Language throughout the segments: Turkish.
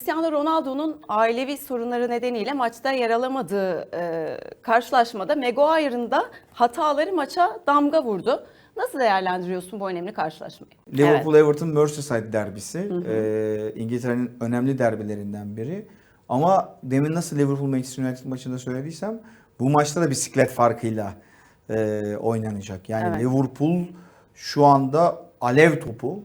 Cristiano Ronaldo'nun ailevi sorunları nedeniyle maçta yer alamadığı e, karşılaşmada Maguire'ın da hataları maça damga vurdu. Nasıl değerlendiriyorsun bu önemli karşılaşmayı? Liverpool Everton Merseyside derbisi. Ee, İngiltere'nin önemli derbilerinden biri. Ama demin nasıl Liverpool Manchester United maçında söylediysem bu maçta da bisiklet farkıyla e, oynanacak. Yani Evet. Liverpool şu anda alev topu.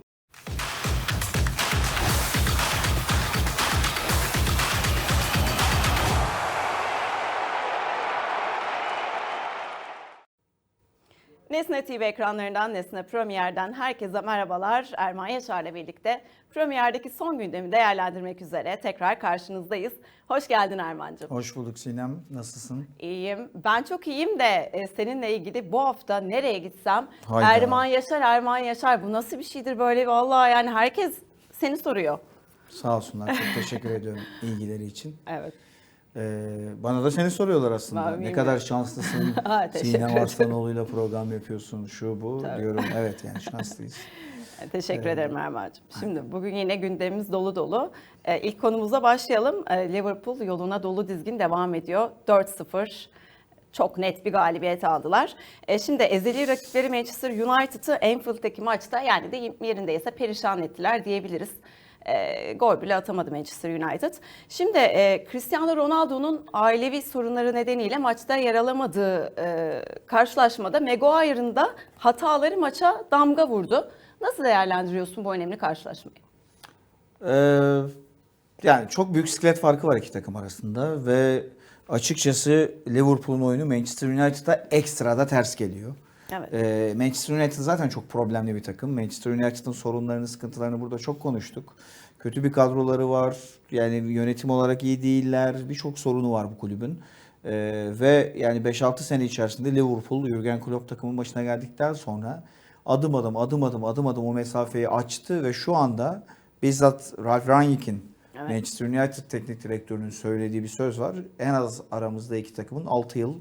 Nesne TV ekranlarından, Nesne Premier'den herkese merhabalar. Erman Yaşar'la birlikte Premier'deki son gündemi değerlendirmek üzere tekrar karşınızdayız. Hoş geldin Erman'cığım. Hoş bulduk Sinem. Nasılsın? İyiyim. Ben çok iyiyim de e, seninle ilgili bu hafta nereye gitsem Hayda. Erman Yaşar, Erman Yaşar bu nasıl bir şeydir böyle vallahi yani herkes seni soruyor. Sağ olsunlar. Çok teşekkür ediyorum ilgileri için. Evet. Ee, bana da seni soruyorlar aslında. Ben ne bilmiyorum. kadar şanslısın. Ha, Sinem. Arslanoğlu'yla program yapıyorsun. Şu bu diyorum. Evet yani şanslıyız. Teşekkür ederim Erman'cığım. Şimdi bugün yine gündemimiz dolu dolu. Ee, ilk konumuza başlayalım. Ee, Liverpool yoluna dolu dizgin devam ediyor. 4-0 çok net bir galibiyet aldılar. Ee, şimdi ezeli rakipleri Manchester United'ı Anfield'daki maçta yani deyim yerindeyse perişan ettiler diyebiliriz. Ee, gol bile atamadı Manchester United. Şimdi e, Cristiano Ronaldo'nun ailevi sorunları nedeniyle maçta yer alamadığı e, karşılaşmada Maguire'ın da hataları maça damga vurdu. Nasıl değerlendiriyorsun bu önemli karşılaşmayı? Ee, yani çok büyük siklet farkı var iki takım arasında ve açıkçası Liverpool'un oyunu Manchester United'a ekstrada ters geliyor. Evet. Ee, Manchester United zaten çok problemli bir takım. Manchester United'ın sorunlarını, sıkıntılarını burada çok konuştuk. Kötü bir kadroları var. Yani yönetim olarak iyi değiller. Birçok sorunu var bu kulübün. Ee, ve yani 5-6 sene içerisinde Liverpool, Jurgen Klopp takımın başına geldikten sonra adım adım, adım adım, adım adım o mesafeyi açtı ve şu anda bizzat Ralf Rangnick'in Evet. Manchester United teknik direktörünün söylediği bir söz var. En az aramızda iki takımın 6 yıl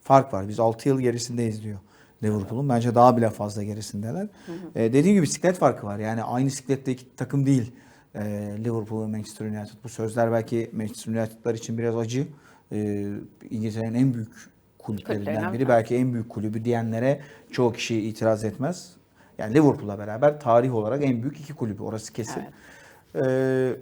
fark var. Biz 6 yıl gerisindeyiz diyor Liverpool'un. Bence daha bile fazla gerisindeler. Ee, dediğim gibi bisiklet farkı var. Yani aynı siklette iki takım değil. Ee, Liverpool ve Manchester United. Bu sözler belki Manchester United'lar için biraz acı. Ee, İngiltere'nin en büyük kulüplerinden biri. bir Belki en büyük kulübü diyenlere çoğu kişi itiraz etmez. Yani Liverpool'la beraber tarih olarak en büyük iki kulübü. Orası kesin. Ee,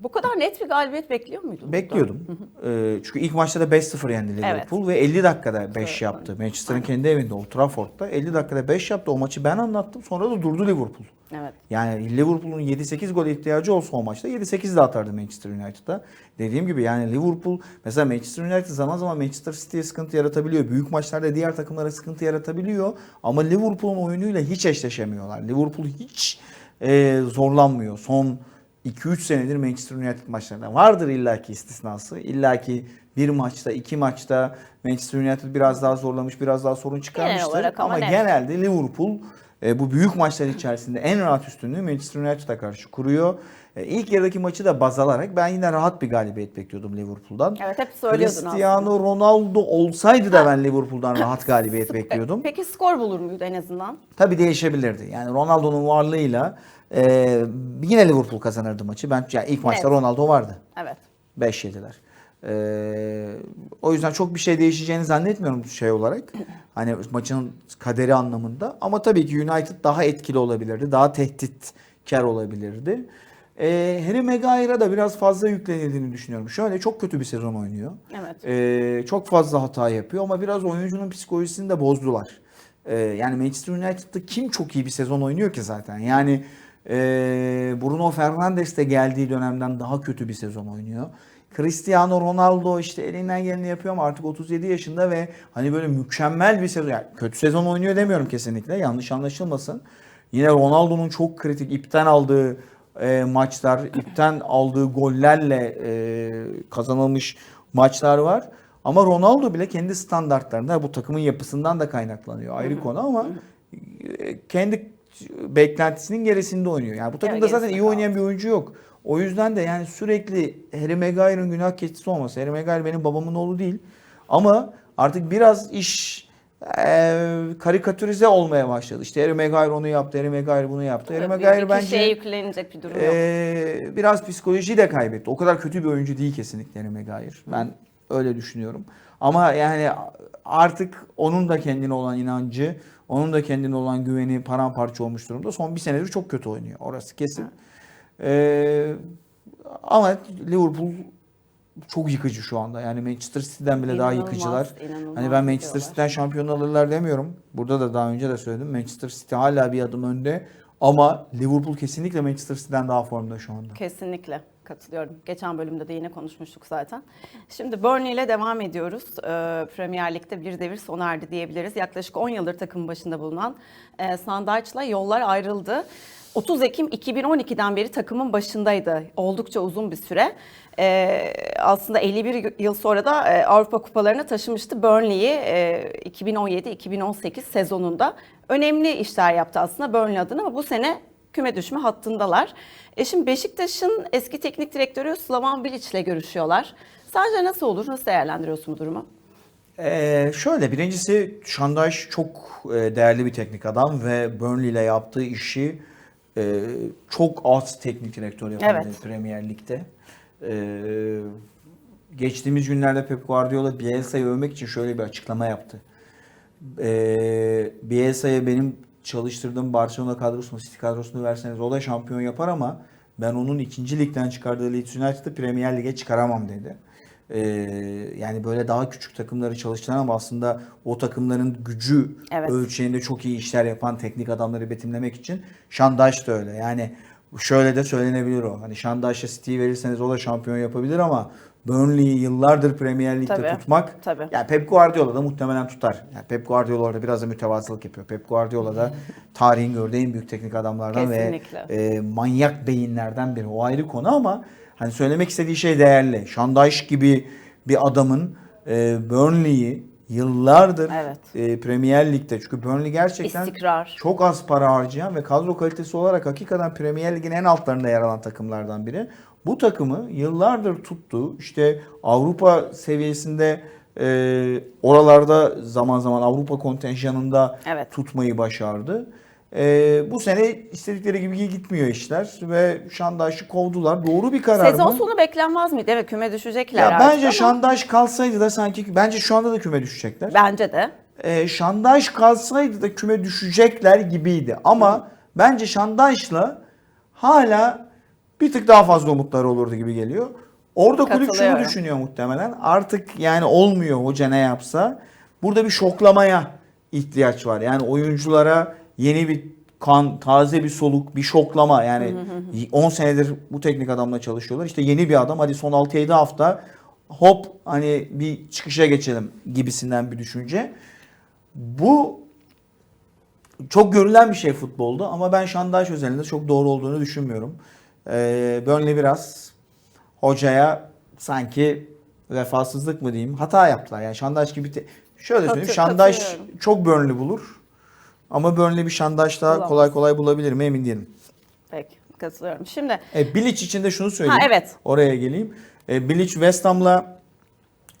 Bu kadar net bir galibiyet bekliyor muydun? Bekliyordum. Ee, çünkü ilk maçta da 5-0 yendi Liverpool ve 50 dakikada 5 Evet. yaptı. Manchester'ın kendi evinde Old Trafford'da 50 dakikada 5 yaptı. O maçı ben anlattım. Sonra da durdu Liverpool. Evet. Yani Liverpool'un 7-8 gol ihtiyacı olsa o maçta 7-8 de atardı Manchester United'a. Dediğim gibi yani Liverpool mesela Manchester United zaman zaman Manchester City'ye sıkıntı yaratabiliyor. Büyük maçlarda diğer takımlara sıkıntı yaratabiliyor. Ama Liverpool'un oyunuyla hiç eşleşemiyorlar. Liverpool hiç e, zorlanmıyor. Son 2-3 senedir Manchester United maçlarında. Vardır illaki istisnası. İllaki bir maçta, iki maçta Manchester United biraz daha zorlamış, biraz daha sorun çıkarmıştır. olarak ama ama net. genelde Liverpool e, bu büyük maçlar içerisinde en rahat üstünlüğü Manchester United'a karşı kuruyor. E, ilk yarıdaki maçı da baz alarak ben yine rahat bir galibiyet bekliyordum Liverpool'dan. Evet hep söylüyordun Cristiano Ronaldo olsaydı da ben Liverpool'dan rahat galibiyet bekliyordum. Peki skor bulur muydu en azından? Tabii değişebilirdi. Yani Ronaldo'nun varlığıyla e, yine Liverpool kazanırdı maçı. Ben yani ilk maçta Evet. Ronaldo vardı. Evet. 5 yediler. Ee, o yüzden çok bir şey değişeceğini zannetmiyorum şey olarak. Hani maçın kaderi anlamında. Ama tabii ki United daha etkili olabilirdi. Daha tehditkar olabilirdi. Ee, Harry Maguire'a da biraz fazla yüklenildiğini düşünüyorum. Şöyle çok kötü bir sezon oynuyor. Evet. Ee, çok fazla hata yapıyor ama biraz oyuncunun psikolojisini de bozdular. Ee, yani Manchester United'da kim çok iyi bir sezon oynuyor ki zaten? Yani Bruno Fernandes de geldiği dönemden daha kötü bir sezon oynuyor. Cristiano Ronaldo işte elinden geleni yapıyor ama artık 37 yaşında ve hani böyle mükemmel bir sezon. Yani kötü sezon oynuyor demiyorum kesinlikle. Yanlış anlaşılmasın. Yine Ronaldo'nun çok kritik ipten aldığı e, maçlar, ipten aldığı gollerle e, kazanılmış maçlar var. Ama Ronaldo bile kendi standartlarında bu takımın yapısından da kaynaklanıyor ayrı konu ama e, kendi beklentisinin gerisinde oynuyor. Yani bu takımda zaten iyi oynayan bir oyuncu yok. O yüzden de yani sürekli Harry Maguire'ın günah keçisi olması. Harry Maguire benim babamın oğlu değil. Ama artık biraz iş e, karikatürize olmaya başladı. İşte Harry Maguire onu yaptı, Harry Maguire bunu yaptı. Harry Maguire bence yüklenecek bir durum yok. ee, biraz psikolojiyi de kaybetti. O kadar kötü bir oyuncu değil kesinlikle Harry Maguire. Ben öyle düşünüyorum. Ama yani artık onun da kendine olan inancı, onun da kendine olan güveni paramparça olmuş durumda. Son bir senedir çok kötü oynuyor. Orası kesin. Ee, ama Liverpool çok yıkıcı şu anda. Yani Manchester City'den bile daha İnanılmaz, yıkıcılar. inanılmaz Hani ben Manchester. City'den şampiyon alırlar demiyorum. Burada da daha önce de söyledim. Manchester City hala bir adım önde. Ama Liverpool kesinlikle Manchester City'den daha formda şu anda. Kesinlikle katılıyorum. Geçen bölümde de yine konuşmuştuk zaten. Şimdi Burnley ile devam ediyoruz. Ee, Premier Lig'de bir devir sona erdi diyebiliriz. Yaklaşık 10 yıldır takımın başında bulunan e, Sandaç'la yollar ayrıldı. 30 Ekim 2012'den beri takımın başındaydı. Oldukça uzun bir süre. Ee, aslında 51 yıl sonra da e, Avrupa kupalarına taşımıştı Burnley'i e, 2017-2018 sezonunda. Önemli işler yaptı aslında Burnley adına ama bu sene küme düşme hattındalar. E şimdi Beşiktaş'ın eski teknik direktörü Slavan Bilic ile görüşüyorlar. Sence nasıl olur? Nasıl değerlendiriyorsun bu durumu? Ee, şöyle birincisi Şandaş çok e, değerli bir teknik adam ve Burnley ile yaptığı işi e, çok az teknik direktör yapan Evet. Premier Lig'de. Ee, geçtiğimiz günlerde Pep Guardiola Bielsa'yı övmek için şöyle bir açıklama yaptı. Ee, Bielsa'ya benim çalıştırdığım Barcelona kadrosunu, City kadrosunu verseniz o da şampiyon yapar ama ben onun ikinci ligden çıkardığı Leeds United'ı Premier Lig'e çıkaramam dedi. Ee, yani böyle daha küçük takımları çalıştıran ama aslında o takımların gücü Evet. ölçeğinde çok iyi işler yapan teknik adamları betimlemek için Şandaş da öyle. Yani şöyle de söylenebilir o. Hani Şandaş'a City'yi verirseniz o da şampiyon yapabilir ama Burnley'i yıllardır Premier Lig'de Tabii, tutmak tabii. yani Pep Guardiola da muhtemelen tutar. Yani Pep Guardiola orada biraz da mütevazılık yapıyor. Pep Guardiola da tarihin gördüğü en büyük teknik adamlardan Kesinlikle. ve e, manyak beyinlerden biri. O ayrı konu ama hani söylemek istediği şey değerli. Şandaş gibi bir adamın e, Burnley'i yıllardır Evet. e, Premier Lig'de çünkü Burnley gerçekten İstikrar. çok az para harcayan ve kadro kalitesi olarak hakikaten Premier Lig'in en altlarında yer alan takımlardan biri. Bu takımı yıllardır tuttu. İşte Avrupa seviyesinde e, oralarda zaman zaman Avrupa kontenjanında Evet. tutmayı başardı. E, bu sene istedikleri gibi gitmiyor işler ve Şandaş'ı kovdular. Doğru bir karar Sezon mı? sonu beklenmez miydi? Evet küme düşecekler Ya artık bence ama Şandaş kalsaydı da sanki bence şu anda da küme düşecekler Bence de. e, Şandaş kalsaydı da küme düşecekler gibiydi. Ama bence Şandaş'la hala bir tık daha fazla umutları olurdu gibi geliyor. Orada kulüp şunu düşünüyor muhtemelen. Artık yani olmuyor hoca ne yapsa. Burada bir şoklamaya ihtiyaç var. Yani oyunculara yeni bir kan, taze bir soluk, bir şoklama. Yani 10 senedir bu teknik adamla çalışıyorlar. İşte yeni bir adam. Hadi son 6-7 hafta hop hani bir çıkışa geçelim gibisinden bir düşünce. Bu çok görülen bir şey futbolda ama ben Şandaş özelinde çok doğru olduğunu düşünmüyorum. Ee, Burnley biraz hocaya sanki vefasızlık mı diyeyim hata yaptılar. Yani Şandaş gibi te- şöyle söyleyeyim katılıyorum. çok Burnley bulur. Ama Burnley bir Şandaş daha Bulamaz. kolay kolay bulabilir mi emin değilim. Peki katılıyorum. Şimdi E, Bilic için de şunu söyleyeyim. Ha, evet. Oraya geleyim. E, Bilic West Ham'la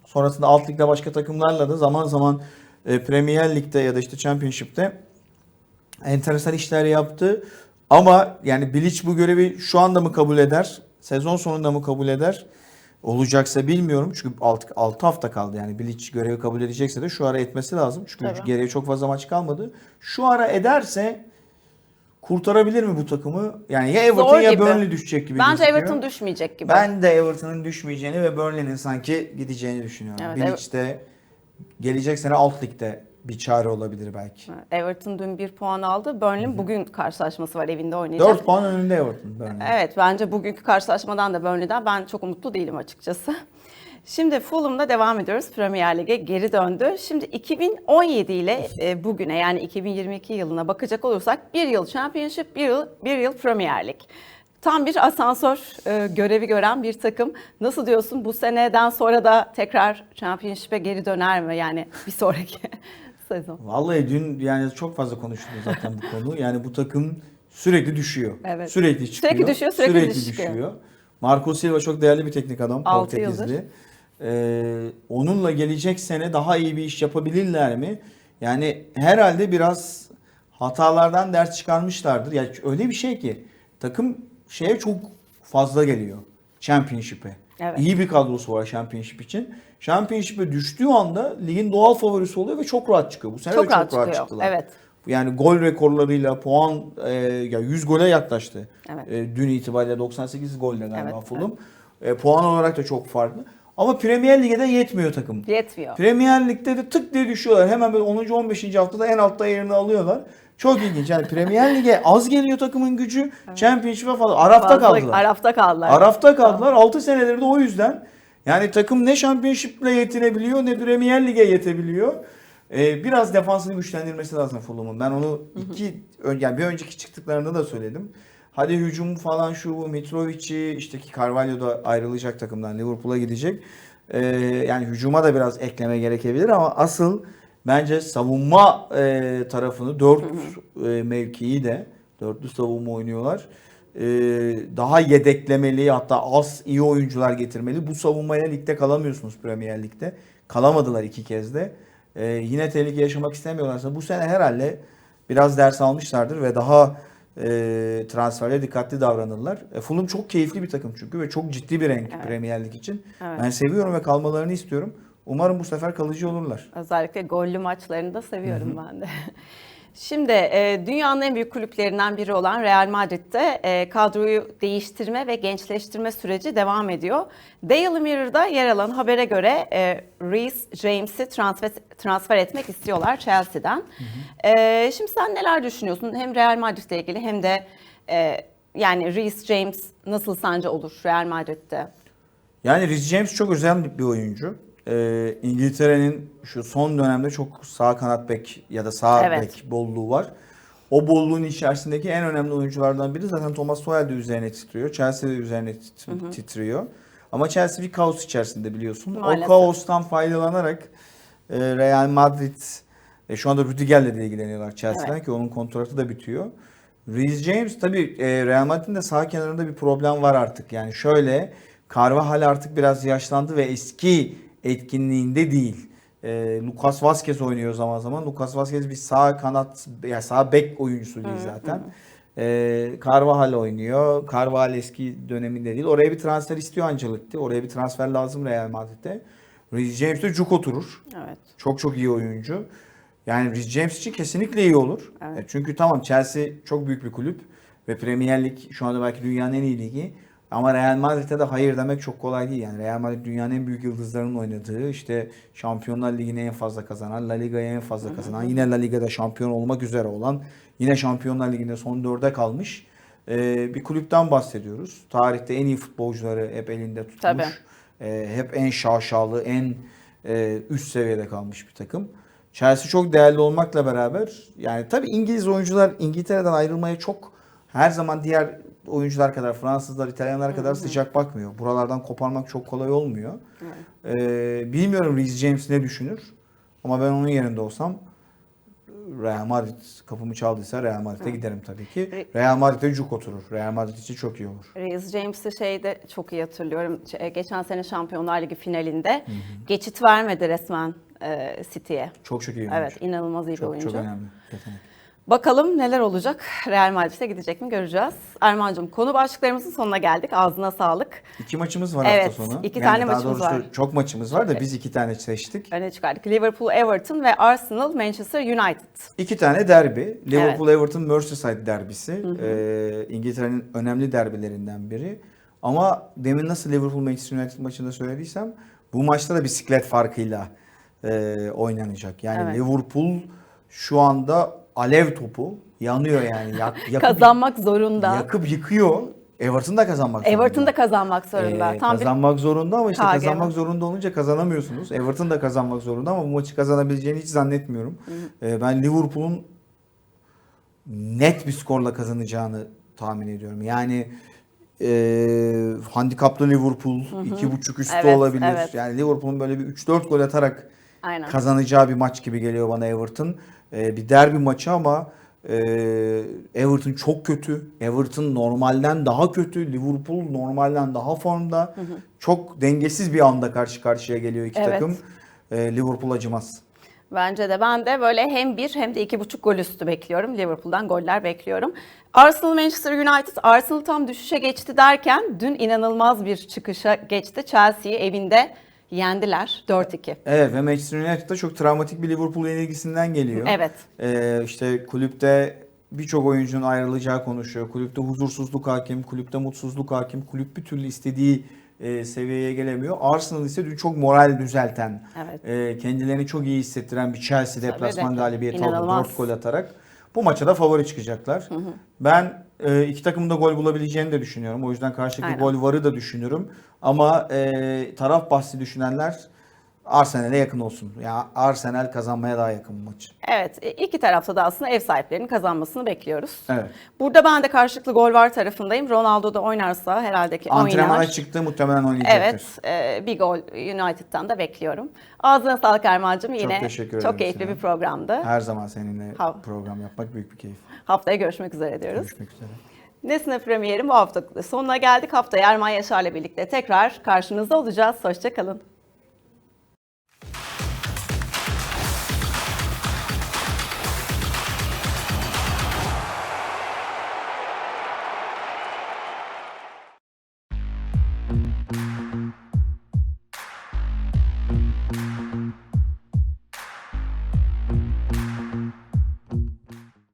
sonrasında alt ligde başka takımlarla da zaman zaman e, Premier Lig'de ya da işte Championship'te enteresan işler yaptı. Ama yani Bilic bu görevi şu anda mı kabul eder? Sezon sonunda mı kabul eder? Olacaksa bilmiyorum. Çünkü 6, 6 hafta kaldı. Yani Bilic görevi kabul edecekse de şu ara etmesi lazım. Çünkü Tabii. geriye çok fazla maç kalmadı. Şu ara ederse kurtarabilir mi bu takımı? Yani ya Everton Zor ya gibi. Burnley düşecek gibi bence gözüküyor. Everton düşmeyecek gibi. Ben de Everton'ın düşmeyeceğini ve Burnley'nin sanki gideceğini düşünüyorum. Evet, Bilic de gelecek sene alt ligde bir çare olabilir belki. Everton dün bir puan aldı. Burnley bugün karşılaşması var evinde oynayacak. 4 puan önünde Everton Burnley. Evet bence bugünkü karşılaşmadan da Burnley'den ben çok umutlu değilim açıkçası. Şimdi Fulham'da devam ediyoruz. Premier Lig'e geri döndü. Şimdi 2017 ile e, bugüne yani 2022 yılına bakacak olursak bir yıl Championship, bir yıl, bir yıl Premier Lig. Tam bir asansör e, görevi gören bir takım. Nasıl diyorsun bu seneden sonra da tekrar Championship'e geri döner mi? Yani bir sonraki sezon. Vallahi dün yani çok fazla konuşuldu zaten bu konu. Yani bu takım sürekli düşüyor. Evet. Sürekli çıkıyor. Sürekli düşüyor, sürekli çıkıyor. Marco Silva çok değerli bir teknik adam. Altı Portekizli. Ee, onunla gelecek sene daha iyi bir iş yapabilirler mi? Yani herhalde biraz hatalardan ders çıkarmışlardır. Ya öyle bir şey ki takım şeye çok fazla geliyor. Championship'e. Evet. İyi bir kadrosu var Championship için. Championship'e düştüğü anda ligin doğal favorisi oluyor ve çok rahat çıkıyor. Bu sene Çok de rahat çok rahat çıktılar. Evet. Yani gol rekorlarıyla puan e, ya 100 gole yaklaştı. Evet. E, dün itibariyle 98 golle galiba Evet, Fulham. E, puan olarak da çok farklı. Ama Premier Lig'e de yetmiyor takım. Yetmiyor. Premier Lig'de de tık diye düşüyorlar. Hemen böyle 10. 15. haftada en altta yerini alıyorlar. Çok ilginç. Yani Premier Lig'e az geliyor takımın gücü. Championship'e falan. Arafta Fazla- kaldılar. Arafta kaldılar. Arafta kaldılar. 6 senedir de o yüzden. Yani takım ne Championship'le yetinebiliyor ne Premier Lig'e yetebiliyor. Ee, biraz defansını güçlendirmesi lazım Fulham'ın. Ben onu iki yani bir önceki çıktıklarında da söyledim. Hadi hücum falan şu bu Mitrovic'i işte ki Carvalho da ayrılacak takımdan Liverpool'a gidecek. Ee, yani hücuma da biraz ekleme gerekebilir ama asıl bence savunma e, tarafını dört e, mevkiyi de dörtlü savunma oynuyorlar. Ee, daha yedeklemeli hatta az iyi oyuncular getirmeli. Bu savunmaya ligde kalamıyorsunuz Premier Lig'de. Kalamadılar iki kez de. Ee, yine tehlike yaşamak istemiyorlarsa bu sene herhalde biraz ders almışlardır ve daha e, transferde dikkatli davranırlar. E, Fulham çok keyifli bir takım çünkü ve çok ciddi bir renk Evet. Premier Lig için. Evet. Ben seviyorum ve kalmalarını istiyorum. Umarım bu sefer kalıcı olurlar. Özellikle gollü maçlarını da seviyorum ben de. Şimdi e, dünyanın en büyük kulüplerinden biri olan Real Madrid'de e, kadroyu değiştirme ve gençleştirme süreci devam ediyor. Daily Mirror'da yer alan habere göre e, Reece James'i transfer, transfer etmek istiyorlar Chelsea'den. E, şimdi sen neler düşünüyorsun hem Real Madrid'le ilgili hem de e, yani Reece James nasıl sence olur Real Madrid'de? Yani Reece James çok özel bir oyuncu. Ee, İngiltere'nin şu son dönemde çok sağ kanat bek ya da sağ Evet. bek bolluğu var. O bolluğun içerisindeki en önemli oyunculardan biri zaten Thomas Tuchel de üzerine titriyor. Chelsea de üzerine tit- titriyor. Ama Chelsea bir kaos içerisinde biliyorsun. Maalesef. O kaostan faydalanarak e, Real Madrid e, şu anda Rüdiger'le de ilgileniyorlar Chelsea'den Evet. ki onun kontratı da bitiyor. Reece James tabii e, Real Madrid'in de sağ kenarında bir problem var artık. Yani şöyle Carvajal artık biraz yaşlandı ve eski etkinliğinde değil. E, Lucas Vazquez oynuyor zaman zaman. Lucas Vazquez bir sağ kanat ya sağ bek oyuncusu değil zaten. E, Carvajal oynuyor. Carvajal eski döneminde değil. Oraya bir transfer istiyor Ancelotti. Oraya bir transfer lazım Real Madrid'de. Reece James de cuk oturur. Evet. Çok çok iyi oyuncu. Yani Reece James için kesinlikle iyi olur. Evet. E, Çünkü tamam Chelsea çok büyük bir kulüp ve Premier Lig şu anda belki dünyanın en iyi ligi. Ama Real Madrid'e de hayır demek çok kolay değil. Yani Real Madrid dünyanın en büyük yıldızlarının oynadığı, işte Şampiyonlar Ligi'ni en fazla kazanan, La Liga'yı en fazla kazanan, yine La Liga'da şampiyon olmak üzere olan, yine Şampiyonlar Ligi'nde son dörde kalmış e, bir kulüpten bahsediyoruz. Tarihte en iyi futbolcuları hep elinde tutmuş. Tabii. E, hep en şaşalı, en e, üst seviyede kalmış bir takım. Chelsea çok değerli olmakla beraber yani tabii İngiliz oyuncular İngiltere'den ayrılmaya çok her zaman diğer oyuncular kadar Fransızlar, İtalyanlar kadar sıcak bakmıyor. Buralardan koparmak çok kolay olmuyor. E, bilmiyorum Reece James ne düşünür ama ben onun yerinde olsam Real Madrid kapımı çaldıysa Real Madrid'e giderim tabii ki. Re- Real Madrid'e cuk oturur. Real Madrid için çok iyi olur. Reece James'i şeyde çok iyi hatırlıyorum. E, Geçen sene Şampiyonlar Ligi finalinde geçit vermedi resmen e, City'ye. Çok çok iyi oyuncu. Evet, inanılmaz iyi bir çok, oyuncu. çok önemli. Yetenek. Bakalım neler olacak? Real Madrid'e gidecek mi göreceğiz. Erman'cığım konu başlıklarımızın sonuna geldik. Ağzına sağlık. İki maçımız var Evet, hafta sonu. iki Yani tane maçımız var. Çok maçımız var da Çok- biz iki tane seçtik. Öne çıkardık. Liverpool, Everton ve Arsenal, Manchester United. İki tane derbi. Liverpool Everton Merseyside derbisi. Ee, İngiltere'nin önemli derbilerinden biri. Ama demin nasıl Liverpool Manchester United maçında söylediysem bu maçta da bisiklet farkıyla e, oynanacak. Yani Evet. Liverpool şu anda alev topu yanıyor yani. Yak, yakıp, Kazanmak zorunda. yakıp yıkıyor. Everton da kazanmak zorunda. Everton da kazanmak zorunda. Ee, Tam bir kazanmak zorunda ama işte KG kazanmak zorunda olunca kazanamıyorsunuz. Everton da kazanmak zorunda ama bu maçı kazanabileceğini hiç zannetmiyorum. Ee, ben Liverpool'un net bir skorla kazanacağını tahmin ediyorum. Yani e, handikaplı Liverpool iki buçuk üstü Evet, olabilir. evet. Yani Liverpool'un böyle bir 3-4 gol atarak Aynen. kazanacağı bir maç gibi geliyor bana Everton. Ee, bir derbi maçı ama e, Everton çok kötü. Everton normalden daha kötü. Liverpool normalden daha formda. Çok dengesiz bir anda karşı karşıya geliyor iki Evet. takım. Ee, Liverpool acımaz. Bence de ben de böyle hem bir hem de iki buçuk gol üstü bekliyorum. Liverpool'dan goller bekliyorum. Arsenal Manchester United Arsenal tam düşüşe geçti derken dün inanılmaz bir çıkışa geçti. Chelsea'yi evinde yendiler 4-2. Evet ve Manchester United da çok travmatik bir Liverpool yenilgisinden geliyor. Evet. Ee, işte kulüpte birçok oyuncunun ayrılacağı konuşuyor. Kulüpte huzursuzluk hakim, kulüpte mutsuzluk hakim. Kulüp bir türlü istediği e, seviyeye gelemiyor. Arsenal ise dün çok moral düzelten, Evet. e, kendilerini çok iyi hissettiren bir Chelsea deplasman de. galibiyeti aldı. İnanılmaz. 4 gol atarak. Bu maça da favori çıkacaklar. Ben e, iki takımın da gol bulabileceğini de düşünüyorum. O yüzden karşıdaki Aynen. gol varı da düşünürüm. Ama e, taraf bahsi düşünenler Arsenal'e yakın olsun. Ya Arsenal kazanmaya daha yakın bu maçı. Evet e, iki tarafta da aslında ev sahiplerinin kazanmasını bekliyoruz. Evet. Burada ben de karşılıklı gol var tarafındayım. Ronaldo da oynarsa herhalde ki Antrenmana oynar. çıktı muhtemelen oynayacaktır. Evet, e, bir gol United'dan da bekliyorum. Ağzına sağlık Erman'cığım. Yine teşekkür çok ederim keyifli sana. bir programdı. Her zaman seninle Ha. program yapmak büyük bir keyif. Haftaya görüşmek üzere diyoruz. Görüşmek üzere. Nesne Premier'in bu hafta sonuna geldik. Haftaya Erman Yaşar'la birlikte tekrar karşınızda olacağız. Hoşçakalın.